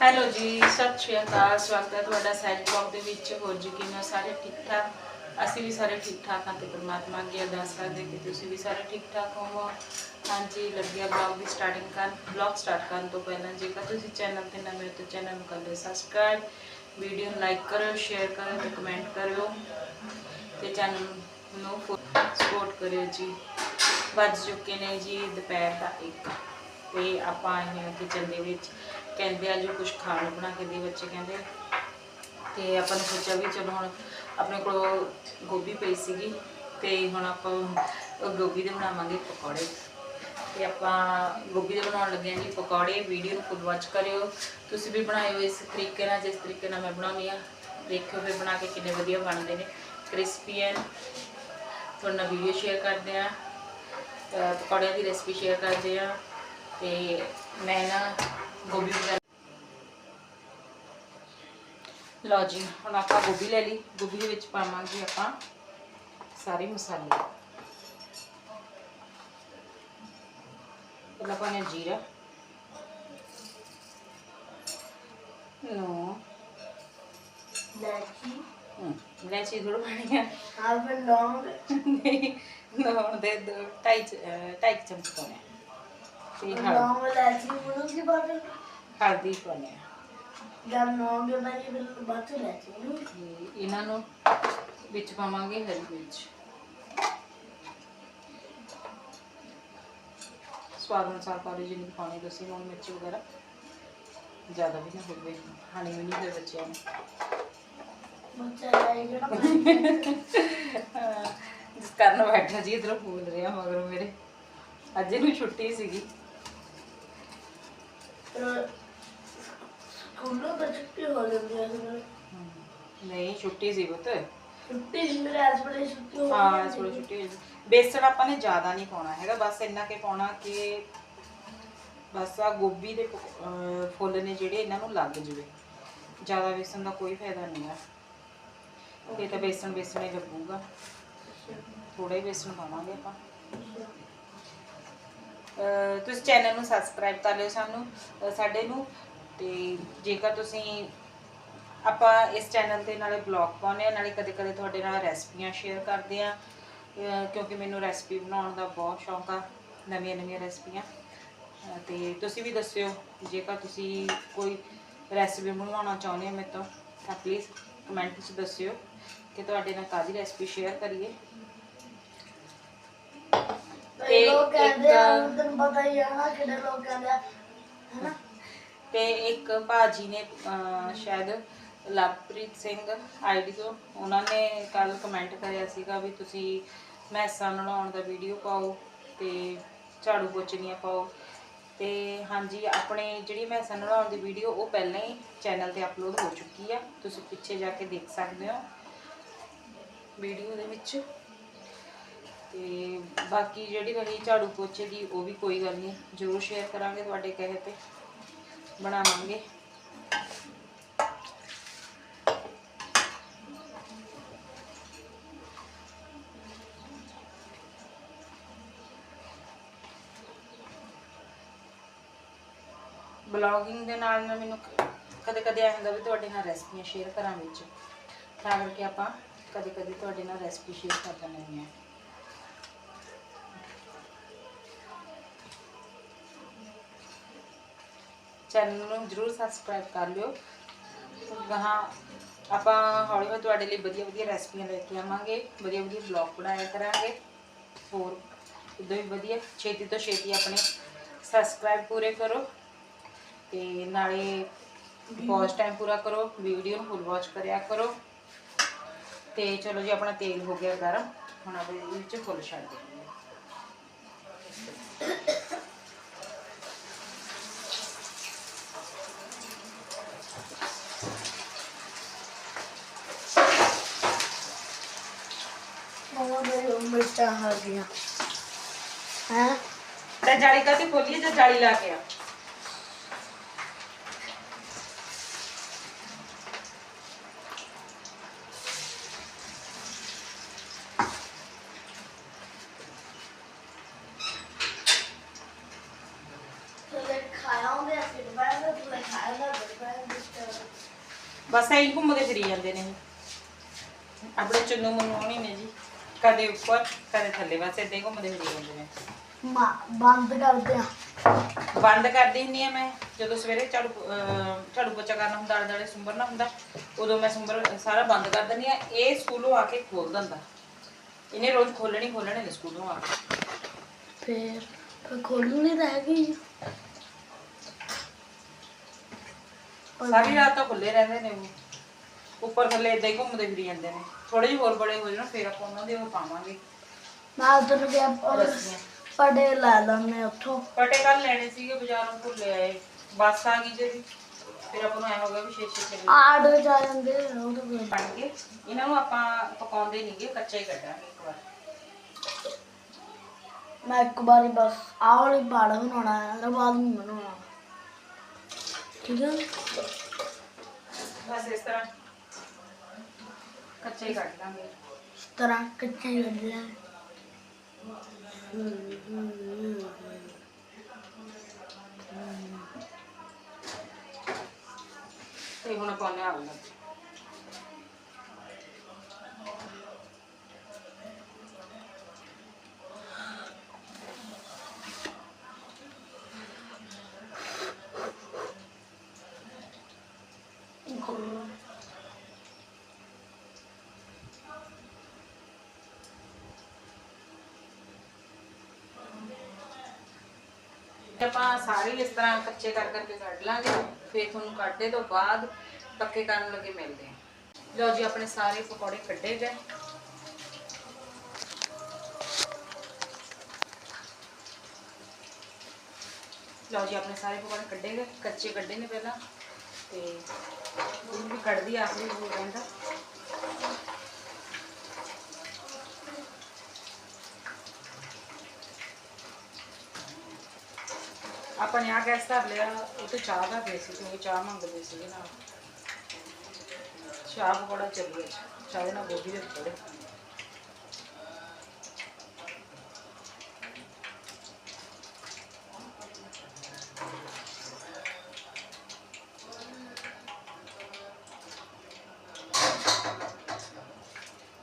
Hello ਜੀ, ਸਤਿ ਸ਼੍ਰੀ ਅਕਾਲ, ਸਵਾਗਤ ਹੈ ਤੁਹਾਡਾ ਸੈਜ ਬਲੌਗ ਦੇ ਵਿੱਚ। ਹੋਰ ਜੀ ਕਿਵੇਂ ਸਾਰੇ ਠੀਕ ਠਾਕ? ਅਸੀਂ ਵੀ ਸਾਰੇ ਠੀਕ ਠਾਕ ਹਾਂ ਤੇ ਪ੍ਰਮਾਤਮਾ ਅੱਗੇ ਅਰਦਾਸ ਕਰਦੇ ਕਿ ਤੁਸੀਂ ਵੀ ਸਾਰੇ ਠੀਕ ਠਾਕ ਹੋਵੋ। ਹਾਂਜੀ, ਲੱਗਿਆ ਬਲੌਗ ਦੀ ਸਟਾਰਟਿੰਗ ਕਰਨ ਬਲੌਗ ਸਟਾਰਟ ਕਰਨ ਤੋਂ ਪਹਿਲਾਂ ਜੇਕਰ ਤੁਸੀਂ ਚੈਨਲ ਤੇ ਨਵੇਂ ਹੋ ਤਾਂ ਚੈਨਲ ਨੂੰ ਕਰ ਲਿਓ ਸਬਸਕ੍ਰਾਈਬ ਵੀਡੀਓ ਨੂੰ ਲਾਈਕ ਕਰੋ ਸ਼ੇਅਰ ਕਰੋ ਤੇ ਕਮੈਂਟ ਕਰਿਓ ਤੇ ਚੈਨਲ ਨੂੰ ਸਪੋਰਟ ਕਰਿਓ ਜੀ। ਵੱਜ ਚੁੱਕੇ ਨੇ ਜੀ, ਦੁਪਹਿਰ ਦਾ ਇੱਕ ਤੇ ਆਪਾਂ ਆਏ ਹਾਂ ਕਿਚਨ ਦੇ ਵਿੱਚ। ਕਹਿੰਦੇ ਆ ਜੋ ਕੁਝ ਖਾਣ ਨੂੰ ਬਣਾ ਕੇ ਦੇ ਬੱਚੇ ਕਹਿੰਦੇ। ਤੇ ਆਪਾਂ ਨੇ ਸੋਚਿਆ ਵੀ ਚਲੋ ਹੁਣ ਆਪਣੇ ਕੋਲ ਗੋਭੀ ਪਈ ਸੀਗੀ ਤੇ ਹੁਣ ਆਪਾਂ ਗੋਭੀ ਦੇ ਬਣਾਵਾਂਗੇ ਪਕੌੜੇ। ਤੇ ਆਪਾਂ ਗੋਭੀ ਦੇ ਬਣਾਉਣ ਲੱਗੇ ਹਾਂ ਜੀ ਪਕੌੜੇ, ਵੀਡੀਓ ਨੂੰ ਫੁੱਲ ਵਾਚ ਕਰਿਓ। ਤੁਸੀਂ ਵੀ ਬਣਾਇਓ ਇਸ ਤਰੀਕੇ ਨਾਲ, ਜਿਸ ਤਰੀਕੇ ਨਾਲ ਮੈਂ ਬਣਾਉਂਦੀ ਆ ਦੇਖਿਓ ਫਿਰ ਬਣਾ ਕੇ ਕਿੰਨੇ ਵਧੀਆ ਬਣਦੇ ਨੇ। ਕ੍ਰਿਸਪੀ ਐਨ ਤੁਹਾਡੇ ਨਾਲ ਵੀਡੀਓ ਸ਼ੇਅਰ ਕਰਦੇ ਆ ਪਕੌੜਿਆਂ ਦੀ ਰੈਸਪੀ ਸ਼ੇਅਰ ਕਰਦੇ ਆ ਤੇ ਮੈਂ ਨਾ ਗੋਭੀ ਵਗੈਰਾ ਲਓ ਜੀ ਹੁਣ ਆਪਾਂ ਗੋਭੀ ਲੈ ਲਈ। ਗੋਭੀ ਦੇ ਵਿੱਚ ਪਾਵਾਂਗੇ ਆਪਾਂ ਸਾਰੇ ਮਸਾਲੇ। ਪਹਿਲਾਂ ਪਾਣਾ ਜੀਰਾ ਨੋ ਲਾਚੀ ਲੈਚੀ ਥੋੜਾ ਪਾਣੀ ਆ। ਹਾਫ ਲੌਂਗ। ਨਹੀਂ ਨੋ ਦੇ ਦੋ ਢਾਈ ਕੁ ਚਮਚ ਪਾਉਣੇ ਆ। ਤੇ ਹਲ- ਲੌਂਗ ਲਾਚੀ ਬੋਲੋ ਕੀ ਬਾਤ ਹੈ ਹਲਦੀ ਪਾਉਣੇ ਆ। ਜਦ ਲੌਂਗ ਦੇ ਬਾਰੇ ਬਿਲ ਬਾਤ ਲਾਚੀ ਨੂੰ ਤੇ ਇਹਨਾਂ ਨੂੰ ਵਿੱਚ ਪਾਵਾਂਗੇ ਹਰੀ ਮਿਰਚ। ਸਵਾਦ ਅਨੁਸਾਰ ਪਾ ਲਓ ਜਿੰਨੀ ਪਾਣੀ ਤੁਸੀਂ ਲੂਣ ਮਿਰਚ ਵਗੈਰਾ ਜ਼ਿਆਦਾ ਵੀ ਨਾ ਹੋਵੇ ਖਾਣੀ ਵੀ ਨਹੀਂ ਦੇ ਬੱਚਿਆਂ ਨੂੰ। ਬੱਚਾ ਜਾਏ ਜਿਹੜਾ ਪਾਣੀ ਜਿਸ ਕਾਰਨ ਬੈਠਾ ਜੀ ਇਧਰੋਂ ਬੋਲ ਰਿਹਾ ਮਗਰ ਮੇਰੇ। ਅੱਜ ਇਹਨੂੰ ਛੁੱਟੀ ਸੀਗੀ। ਸਕੂਲੋਂ ਤਾਂ ਛੁੱਟੀ ਹੋ ਜਾਂਦੀ ਹੈ ਸਰ ਨਹੀਂ ਛੁੱਟੀ ਸੀ ਪੁੱਤ। ਛੁੱਟੀ ਸੀ ਮੇਰੇ ਅੱਜ ਬੜੇ ਛੁੱਟੀ ਹੋ ਹਾਂ ਜਾਂਦੀ ਥੋੜੀ ਛੁੱਟੀ ਹੋਈ ਸੀ। ਬੇਸਣ ਆਪਾਂ ਨੇ ਜ਼ਿਆਦਾ ਨਹੀਂ ਪਾਉਣਾ ਹੈਗਾ ਬਸ ਇੰਨਾ ਕਿ ਪਾਉਣਾ ਕਿ ਬਸ ਆ ਗੋਭੀ ਦੇ ਪਕ- ਅਹ ਫੁੱਲ ਨੇ ਜਿਹੜੇ ਇਹਨਾਂ ਨੂੰ ਲੱਗ ਜਵੇ। ਜ਼ਿਆਦਾ ਬੇਸਣ ਦਾ ਕੋਈ ਫਾਇਦਾ ਨਹੀਂ ਹੈ ਇਹ ਤਾਂ ਬੇਸਣ ਬੇਸਣ ਹੀ ਲੱਗੂਗਾ ਥੋੜਾ ਹੀ ਬੇਸਣ ਪਾਵਾਂਗੇ ਆਪਾਂ। ਤੁਸੀਂ ਚੈਨਲ ਨੂੰ ਸਬਸਕ੍ਰਾਈਬ ਕਰ ਲਿਓ ਸਾਨੂੰ ਸਾਡੇ ਨੂੰ। ਤੇ ਜੇਕਰ ਤੁਸੀਂ ਆਪਾਂ ਇਸ ਚੈਨਲ ਤੇ ਨਾਲੇ ਬਲੌਗ ਪਾਉਂਦੇ ਆ ਨਾਲੇ ਕਦੇ ਕਦੇ ਤੁਹਾਡੇ ਨਾਲ ਰੈਸਪੀਆਂ ਸ਼ੇਅਰ ਕਰਦੇ ਆ ਕਿਉਂਕਿ ਮੈਨੂੰ ਰੈਸਪੀ ਬਣਾਉਣ ਦਾ ਬਹੁਤ ਸ਼ੌਂਕ ਆ ਨਵੀਆਂ ਨਵੀਆਂ ਰੈਸਪੀਆਂ ਅਹ ਤੇ ਤੁਸੀਂ ਵੀ ਦੱਸਿਓ, ਜੇਕਰ ਤੁਸੀਂ ਕੋਈ ਰੈਸਪੀ ਬਣਵਾਉਣਾ ਚਾਹੁੰਦੇ ਹੋ ਮੇਰੇ ਤੋਂ, ਤਾਂ ਪਲੀਜ਼ ਕਮੈਂਟ ਵਿੱਚ ਦੱਸਿਓ, ਕਿ ਤੁਹਾਡੇ ਨਾਲ ਕਾਹਦੀ ਰੈਸਪੀ ਸ਼ੇਅਰ ਕਰੀਏ। ਤੇ ਲੋਕ ਇੱਕ- ਕਹਿੰਦੇ ਆ ਤੈਨੂੰ ਪਤਾ ਹੀ ਆ ਨਾ ਕਿਹੜੇ ਲੋਕ ਕਹਿੰਦੇ ਆ ਹਨਾ? ਤੇ ਇੱਕ ਭਾਜੀ ਨੇ ਅਹ, ਸ਼ਾਇਦ ਲਵਪ੍ਰੀਤ ਸਿੰਘ ਆਈਡੀ ਤੋਂ ਉਹਨਾਂ ਨੇ ਕੱਲ ਕਮੈਂਟ ਕਰਿਆ ਸੀਗਾ ਵੀ ਤੁਸੀਂ ਮੈਸਾਂ ਨਲਾਉਣ ਦਾ ਵੀਡੀਓ ਪਾਓ ਤੇ ਝਾੜੂ ਪੋਚਣੀਆਂ ਪਾਓ। ਤੇ ਹਾਂਜੀ ਆਪਣੇ ਜਿਹੜੀ ਮੈਸਾਂ ਨਲਾਉਣ ਦੀ ਵੀਡੀਓ ਉਹ ਪਹਿਲਾਂ ਹੀ ਚੈਨਲ ਤੇ ਅਪਲੋਡ ਹੋ ਚੁੱਕੀ ਆ। ਤੁਸੀਂ ਪਿੱਛੇ ਜਾ ਕੇ ਦੇਖ ਸਕਦੇ ਹੋ। ਵੀਡੀਓ ਦੇ ਵਿੱਚ ਤੇ ਬਾਕੀ ਜਿਹੜੀ ਰਹੀ ਝਾੜੂ ਪੋਚੇ ਦੀ ਉਹ ਵੀ ਕੋਈ ਗੱਲ ਨਹੀਂ, ਜ਼ਰੂਰ ਸ਼ੇਅਰ ਕਰਾਂਗੇ ਤੁਹਾਡੇ ਕਹੇ ਤੇ, ਬਣਾਵਾਂਗੇ। ਬਲੌਗਿੰਗ ਦੇ ਨਾਲ ਨਾਲ ਮੈਨੂੰ ਕਦੇ ਕਦੇ ਆ ਹੁੰਦਾ ਵੀ ਤੁਹਾਡੇ ਨਾਲ ਰੈਸਪੀਆਂ ਸ਼ੇਅਰ ਕਰਾਂ ਵਿੱਚ, ਤਾਂ ਕਰਕੇ ਆਪਾਂ ਕਦੇ ਕਦੇ ਤੁਹਾਡੇ ਨਾਲ ਰੈਸਪੀ ਸ਼ੇਅਰ ਕਰ ਦਿੰਦੇ ਹਾਂ। ਚੈਨਲ ਨੂੰ ਜਰੂਰ ਸਬਸਕ੍ਰਾਈਬ ਕਰ ਲਿਓ। ਗਾਹਾਂ ਆਪਾਂ ਹੌਲੀ ਹੌਲੀ ਤੁਹਾਡੇ ਲਈ ਵਧੀਆ ਵਧੀਆ ਰੈਸਪੀਆਂ ਲੈ ਕੇ ਆਵਾਂਗੇ। ਵਧੀਆ ਵਧੀਆ ਬਲੌਗ ਬਣਾਇਆ ਕਰਾਂਗੇ। ਹੋਰ ਉਦੋਂ ਵੀ ਵਧੀਆ, ਛੇਤੀ ਤੋਂ ਛੇਤੀ ਆਪਣੇ ਸਬਸਕ੍ਰਾਈਬ ਪੂਰੇ ਕਰੋ ਤੇ ਨਾਲੇ ਵਾਚ ਟਾਈਮ ਪੂਰਾ ਕਰੋ ਵੀਡੀਓ ਨੂੰ ਫੁੱਲ ਵਾਚ ਕਰਿਆ ਕਰੋ। ਤੇ ਚਲੋ ਜੀ, ਆਪਣਾ ਤੇਲ ਹੋ ਗਿਆ ਗਰਮ। ਹੁਣ ਆਪਾਂ ਇਹਦੇ ਵਿੱਚ ਫੁੱਲ ਛੱਡ ਦਿੰਦੇ ਹਾਂ ਮਮਾ ਮੇਰੇ ਮਿਰਚਾਂ ਆ ਗਈਆਂ ਹਾਂ? ਤਾਂ ਜਾਲੀ ਕਾਤੀ ਖੋਲੀਏ ਜਾਂ ਜਾਲੀ ਲਾ ਕੇ ਆ? ਤੇ ਬਸ ਐਂ ਘੁੰਮਦੇ ਫਿਰੀ ਜਾਂਦੇ ਨੇ। ਆਪਣੇ ਚੁੰਨੂ ਮਨੂਣੀ ਨੇ ਜੀ। ਕਦੇ ਉੱਪਰ ਕਦੇ ਥੱਲੇ ਬਸ ਏਦਾਂ ਹੀ ਘੁੰਮਦੇ ਫਿਰੀ ਜਾਂਦੇ ਨੇ। ਮਾ ਬੰਦ ਕਰਦੇ ਆ। ਬੰਦ ਕਰਦੀ ਹੁੰਦੀ ਆ ਮੈਂ ਜਦੋਂ ਸਵੇਰੇ ਝਾੜੂ ਅਹ ਝਾੜੂ ਪੋਚਾ ਕਰਨਾ ਹੁੰਦਾ ਆਲੇ ਦੁਆਲੇ ਸੁੰਬਰਨਾ ਹੁੰਦਾ ਉਦੋਂ ਮੈਂ ਸੁੰਬਰ ਸਾਰਾ ਬੰਦ ਕਰ ਦਿੰਦੀ ਆ। ਇਹ ਸਕੂਲੋਂ ਆ ਕੇ ਖੋਲ ਦਿੰਦਾ। ਇਹਨੇ ਰੋਜ਼ ਖੋਲਣੀ ਖੋਲਣੇ ਨੇ ਸਕੂਲੋਂ ਆ ਕੇ। ਫੇਰ ਫਿਰ ਖੋਲਣੀ ਰਹਿ ਗਈ। ਸਾਰੀ ਰਾਤ ਤਾਂ ਖੁੱਲੇ ਰਹਿੰਦੇ ਨੇ ਉਹ। ਉੱਪਰ ਥੱਲੇ ਇਦਾਂ ਹੀ ਘੁੰਮਦੇ ਫਿਰੀ ਜਾਂਦੇ ਨੇ। ਥੋੜੇ ਜਿਹੇ ਹੋਰ ਬੜੇ ਹੋ ਜਾਣ ਫਿਰ ਆਪਾਂ ਉਹਨਾਂ ਦੇ ਉਹ ਪਾਵਾਂਗੇ। ਮੈਂ ਉਧਰ ਗਿਆ ਔਰ ਰੱਸੀਆਂ ਪੜੇ ਲੈ ਲੈਣੇ ਉੱਥੋਂ। ਪਟੇ ਕੱਲ ਲੈਣੇ ਸੀਗੇ ਬਾਜ਼ਾਰੋਂ ਭੁੱਲੇ ਆਏ। ਬੱਸ ਆ ਗਈ ਜਿਹੜੀ। ਫਿਰ ਆਪਾਂ ਨੂੰ ਐ ਹੋ ਗਿਆ ਵੀ ਛੇ ਛੇ ਚੱਲੇ ਆੜ ਜਾ ਜਾਂਦੇ ਉਹ ਤਾਂ ਫਿਰ ਬਣ ਕੇ ਇਹਨਾਂ ਨੂੰ ਆਪਾਂ ਪਕਾਉਂਦੇ ਨਹੀਂਗੇ ਕੱਚਾ ਹੀ ਕੱਢਾਂਗੇ ਇੱਕ ਵਾਰ। ਮੈਂ ਇੱਕ ਵਾਰੀ ਬਸ ਆਹ ਵਾਲੀ ਬਾੜ ਬਣਾਉਣਾ ਹੈ ਉਹਦੇ ਬਾਅਦ ਨਹੀਂ ਬਣਾਉਣਾ। ਠੀਕ ਹੈ ਬਸ ਇਸ ਤਰ੍ਹਾਂ। ਕੱਚਾ ਹੀ ਕੱਢ ਲਾਂਗੇ ਇਸ ਤਰ੍ਹਾਂ ਕੱਚੇ ਹੀ ਕਰ ਲਿਆ ਤੇ ਹੁਣ ਆਪਾਂ ਨੇ ਆਪਾਂ ਸਾਰੇ ਇਸ ਤਰ੍ਹਾਂ ਕੱਚੇ ਕਰ ਕਰਕੇ ਕੱਢ ਲਾਂਗੇ, ਫਿਰ ਤੁਹਾਨੂੰ ਕੱਢੇ ਤੋਂ ਬਾਅਦ ਪੱਕੇ ਕਰਨ ਲੱਗੇ ਮਿਲਦੇ ਹਾਂ। ਲਓ ਜੀ, ਆਪਣੇ ਸਾਰੇ ਪਕੌੜੇ ਕੱਢੇ ਗਏ। ਲਓ ਜੀ, ਆਪਣੇ ਸਾਰੇ ਪਕੌੜੇ ਕੱਢੇ ਗਏ। ਕੱਚੇ ਕੱਢੇ ਨੇ ਪਹਿਲਾਂ, ਤੇ ਉਹਨੂੰ ਵੀ ਕੱਢਦੀ ਆਖਰੀ ਹੋ ਜਾਂਦਾ। ਆਪਾਂ ਨੇ ਆ ਗੈਸ ਧਰ ਲਿਆ ਉਹ ਤੇ ਚਾਹ ਦਾ ਗਏ ਸੀ, ਕਿਉਂਕਿ ਚਾਹ ਮੰਗਦੇ ਸੀਗੇ ਨਾਲ ਚਾਹ ਪਕੌੜਾ ਚੱਲੀ ਅੱਜ ਚਾਹ ਦੇ ਨਾਲ ਗੋਭੀ ਦੇ ਪਕੌੜੇ।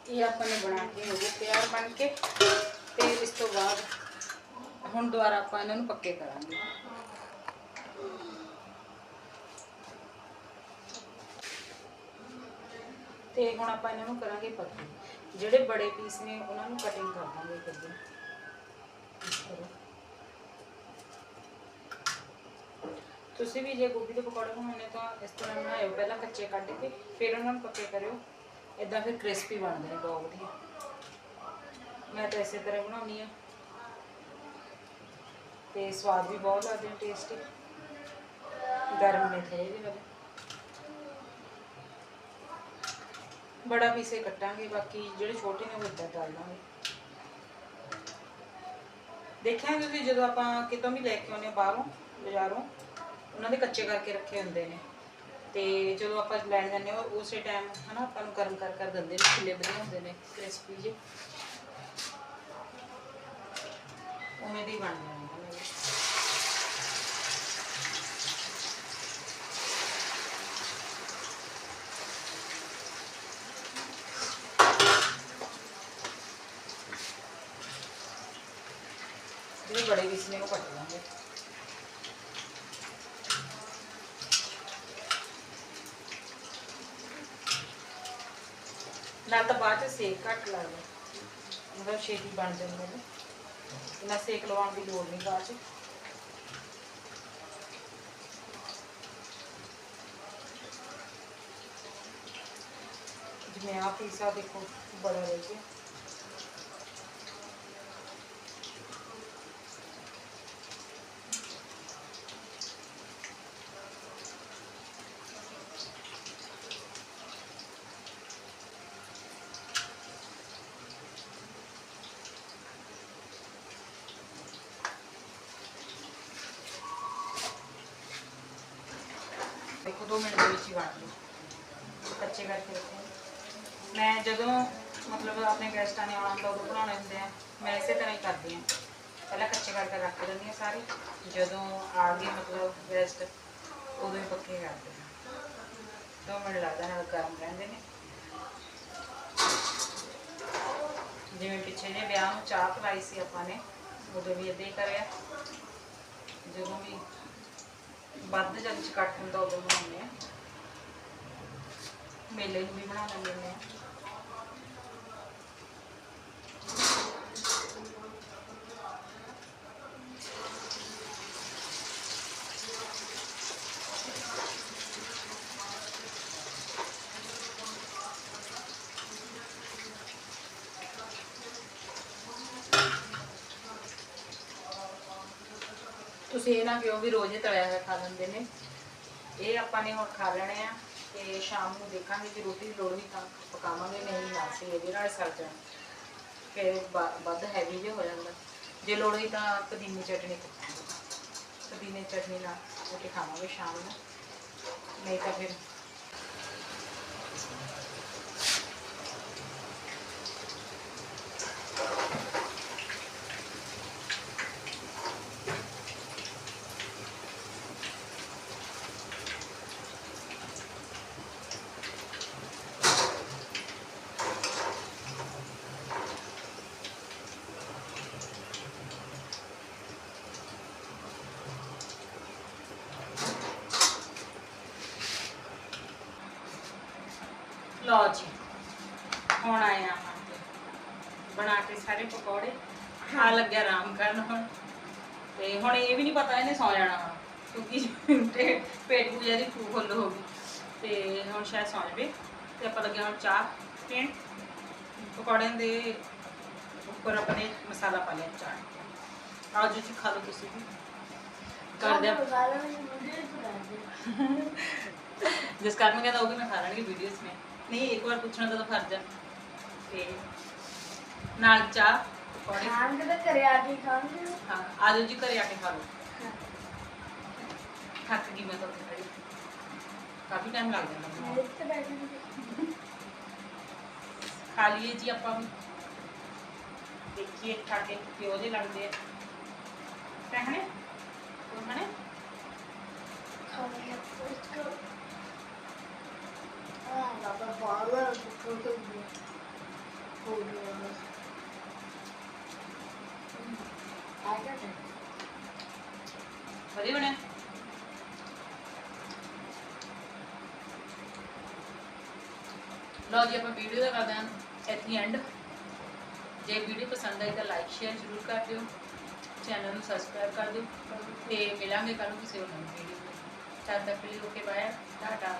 ਇਹ ਆਪਾਂ ਨੇ ਬਣਾ ਕੇ ਹੋ ਗਏ ਤਿਆਰ ਬਣ ਕੇ, ਤੇ ਇਸ ਤੋਂ ਬਾਅਦ ਹੁਣ ਦੁਬਾਰਾ ਆਪਾਂ ਇਹਨਾਂ ਨੂੰ ਪੱਕੇ ਕਰਾਂਗੇ। ਤੇ ਹੁਣ ਆਪਾਂ ਇਹਨਾਂ ਨੂੰ ਕਰਾਂਗੇ ਪੱਕੇ। ਜਿਹੜੇ ਬੜੇ ਪੀਸ ਨੇ, ਉਹਨਾਂ ਨੂੰ ਕਟਿੰਗ ਕਰ ਦਾਂਗੇ ਕਿੱਦਾਂ ਤੁਸੀਂ ਵੀ ਜੇ ਗੋਭੀ ਦੇ ਪਕੌੜੇ ਬਣਾਉਣੇ ਤਾਂ ਇਸ ਤਰ੍ਹਾਂ ਬਣਾਇਓ। ਪਹਿਲਾਂ ਕੱਚੇ ਕੱਢ ਕੇ ਫਿਰ ਉਹਨਾਂ ਨੂੰ ਪੱਕੇ ਕਰਿਓ। ਇਦਾਂ ਫਿਰ ਕ੍ਰਿਸਪੀ ਬਣਦੇ ਨੇ ਬਹੁਤ ਵਧੀਆ। ਮੈਂ ਤਾਂ ਇਸੇ ਤਰ੍ਹਾਂ ਬਣਾਉਣੀ ਆ। ਤੇ ਸਵਾਦ ਵੀ ਬਹੁਤ ਆਦੇ ਨੇ ਟੇਸਟੀ ਗਰਮ ਨੇ ਥੋੜੇ ਜਿਹੇ ਬੜਾ ਪੀਸੇ ਕੱਟਾਂਗੇ, ਬਾਕੀ ਜਿਹੜੇ ਛੋਟੇ ਨੇ ਉਹ ਇੱਦਾਂ ਡਾਲ ਲਾਂਗੇ। ਦੇਖਿਆ ਤੁਸੀਂ ਜਦੋਂ ਆਪਾਂ ਕਿਤੋਂ ਵੀ ਲੈ ਕੇ ਆਉਂਦੇ ਬਾਹਰੋਂ, ਬਾਜ਼ਾਰੋਂ, ਉਹਨਾਂ ਦੇ ਕੱਚੇ ਕਰਕੇ ਰੱਖੇ ਹੁੰਦੇ ਨੇ। ਤੇ ਜਦੋਂ ਆਪਾਂ ਲੈਣ ਜਾਂਦੇ ਹਾਂ ਉਸੇ ਟਾਈਮ ਹਨਾ ਆਪਾਂ ਨੂੰ ਗਰਮ ਕਰ ਕਰ ਦਿੰਦੇ ਨੇ, ਖਿੱਲੇ ਵਧੀਆ ਹੁੰਦੇ ਨੇ ਕ੍ਰਿਸਪੀ ਜਿਹੇ। ਉਵੇਂ ਦੀ ਬਣ ਜਾਂਦੇ ਨੇ ਜਿਹੜੇ ਬੜੇ ਪੀਸ ਨੇ, ਉਹ ਨਾਲ ਤਾਂ ਬਾਅਦ ਚ ਸੇਕ ਘੱਟ ਲੱਗਦਾ। ਮਤਲਬ ਛੇਤੀ ਬਣ ਜਾਂਦੇ ਨੇ। ਇਹਨਾਂ ਸੇਕ ਲਵਾਉਣ ਦੀ ਲੋੜ ਨਹੀਂ ਬਾਅਦ ਚ। ਜਿਵੇਂ ਆਹ ਪੀਸਾ ਦੇਖੋ, ਬੜਾ ਰਹਿ ਗਿਆ। 2 ਮਿੰਟ ਦੇ ਵਿੱਚ ਹੀ ਬਣ ਗਏ ਕੱਚੇ ਕਰਕੇ ਰੱਖੋ ਮੈਂ ਜਦੋਂ ਮਤਲਬ ਆਪਣੇ ਗੈਸਟਾਂ ਨੇ ਆਉਣਾ ਹੁੰਦਾ ਉਦੋਂ ਬਣਾਉਣੇ ਹੁੰਦੇ ਆ, ਮੈਂ ਇਸੇ ਤਰ੍ਹਾਂ ਹੀ ਕਰਦੀ ਹਾਂ। ਪਹਿਲਾਂ ਕੱਚੇ ਕਰਕੇ ਰੱਖ ਦਿੰਦੀ ਹਾਂ ਸਾਰੇ। ਜਦੋਂ ਆ ਗਏ ਮਤਲਬ ਗੈਸਟ ਉਦੋਂ ਹੀ ਪੱਕੇ ਕਰਦੇ ਆ ਤਾਂ ਮੈਨੂੰ ਲੱਗਦਾ ਨਾਲ ਗਰਮ ਰਹਿੰਦੇ ਨੇ। ਜਿਵੇਂ ਪਿੱਛੇ ਜੇ ਵਿਆਹ ਨੂੰ ਚਾਹ ਪਲਾਈ ਸੀ ਆਪਾਂ ਨੇ, ਉਦੋਂ ਵੀ ਏਦਾਂ ਹੀ ਕਰਿਆ। ਵੱਧ ਜਦ ਚ ਕੱਟ ਹੁੰਦਾ ਉਦੋਂ ਬਣਾਉਂਦੇ ਆ ਮੇਲੇ ਨੂੰ ਵੀ ਬਣਾ ਲੈਂਦੇ ਨੇ ਤੁਸੀਂ ਇਹ ਨਾ ਕਿਉਂ ਵੀ ਰੋਜ਼ ਹੀ ਤਲਿਆ ਹੋਇਆ ਖਾ ਲੈਂਦੇ ਨੇ? ਇਹ ਆਪਾਂ ਨੇ ਹੁਣ ਖਾ ਲੈਣੇ ਆ ਤੇ ਸ਼ਾਮ ਨੂੰ ਦੇਖਾਂਗੇ ਜੇ ਰੋਟੀ ਦੀ ਲੋੜ ਵੀ ਤਾਂ ਪਕਾਵਾਂਗੇ, ਨਹੀਂ ਨਾ ਸੀ ਇਹਦੇ ਨਾਲ ਸਰ ਜਾਣ। ਫਿਰ ਵ- ਵੱਧ ਹੈਵੀ ਜਿਹਾ ਹੋ ਜਾਂਦਾ। ਜੇ ਲੋੜ ਹੋਈ ਤਾਂ ਪੁਦੀਨੇ ਚਟਨੀ ਪਕਾਵਾਂਗੇ। ਪੁਦੀਨੇ ਚਟਨੀ ਨਾਲ ਰੋਟੀ ਖਾਵਾਂਗੇ ਸ਼ਾਮ ਨੂੰ। ਨਹੀਂ ਤਾਂ ਫਿਰ ਲਓ ਜੀ ਹੁਣ ਆਏ ਆ। ਬਣਾ ਕੇ ਸਾਰੇ ਪਕੌੜੇ। ਆ ਲੱਗਿਆ ਆਰਾਮ ਕਰਨ ਹੁਣ। ਤੇ ਹੁਣ ਇਹ ਵੀ ਨਹੀਂ ਪਤਾ ਇਹਨੇ ਸੌ ਜਾਣਾ ਵਾ ਕਿਉਂਕਿ ਪੇਟ ਪੂਜਾ ਦੀ ਫੂ ਫੁੱਲ ਹੋ ਗਈ। ਤੇ ਹੁਣ ਸ਼ਾਇਦ ਸੌ ਜਾਵੇ। ਤੇ ਆਪਾਂ ਲੱਗਿਆ ਹੁਣ ਚਾਹ ਪੀਣ। ਪਕੌੜਿਆਂ ਦੇ ਉੱਪਰ ਆਪਣੇ ਮਸਾਲਾ ਪਾ ਲਿਆ ਚਾਹ ਆਓ ਜੀ ਖਾ ਲਓ ਤੁਸੀਂ ਵੀ। ਕਰਦੇ ਆ। ਜਿਸ ਕਾਰਨ ਕਹਿੰਦਾ ਉਹ ਵੀ ਮੈਂ ਖਾ ਲੈਣਗੇ ਵੀਡੀਓਜ਼ में ਨਹੀਂ ਇੱਕ ਵਾਰ ਪੁੱਛਣਾ ਤਾਂ ਫਰਜ਼ ਹੈ ਤੇ ਨਾਲ ਚਾਹ ਪਕੌੜੇ ਖਾਣ ਕੇ ਤਾਂ ਘਰੇ ਆ ਕੇ ਖਾਂਦੇ ਹੋ ਹਾਂ ਆ ਜਾਓ ਜੀ ਘਰੇ ਆ ਕੇ ਖਾ ਲਓ ਥੱਕ ਗਈ ਮੈਂ ਤਾਂ ਉੱਥੇ ਖੜੀ ਕਾਫੀ ਟਾਈਮ ਲੱਗ ਜਾਂਦਾ ਮੈਨੂੰ। ਮੇਰੇ ਤੇ ਬੈਠੇ ਖਾ ਲਈਏ ਜੀ ਆਪਾਂ ਵੀ ਦੇਖੀਏ ਖਾ ਕੇ ਕਿਉਂ ਦੇ ਲੱਗਦੇ ਆ ਕਹਿਣੇ ਕੋਹਣੇ ਖਾਣੇ ਇਸ ਕੋ ਆ ਬਾਬਾ ਬਾਲਾ ਕੁੱਕਰ ਤੋਂ ਹੋ ਗਿਆ ਆ ਗਿਆ ਤੇ ਵਧੀਆ ਬਣਿਆ? ਲਓ ਜੀ, ਆਪਾਂ ਵੀਡੀਓ ਦਾ ਕਰਦੇ ਹਾਂ ਇੱਥੇ ਐਂਡ ਜੇ ਵੀਡੀਓ ਪਸੰਦ ਆਈ ਤਾਂ ਲਾਈਕ ਸ਼ੇਅਰ ਜ਼ਰੂਰ ਕਰ ਦਿਓ। ਚੈਨਲ ਨੂੰ ਸਬਸਕ੍ਰਾਈਬ ਕਰ ਦਿਓ। ਤੇ ਮਿਲਾਂਗੇ ਕੱਲ ਨੂੰ ਕਿਸੇ ਹੋਰ ਵੀਡੀਓ ਤਦ ਤੱਕ ਲਈ ਓਕੇ ਬਾਏ ਟਾਟਾ।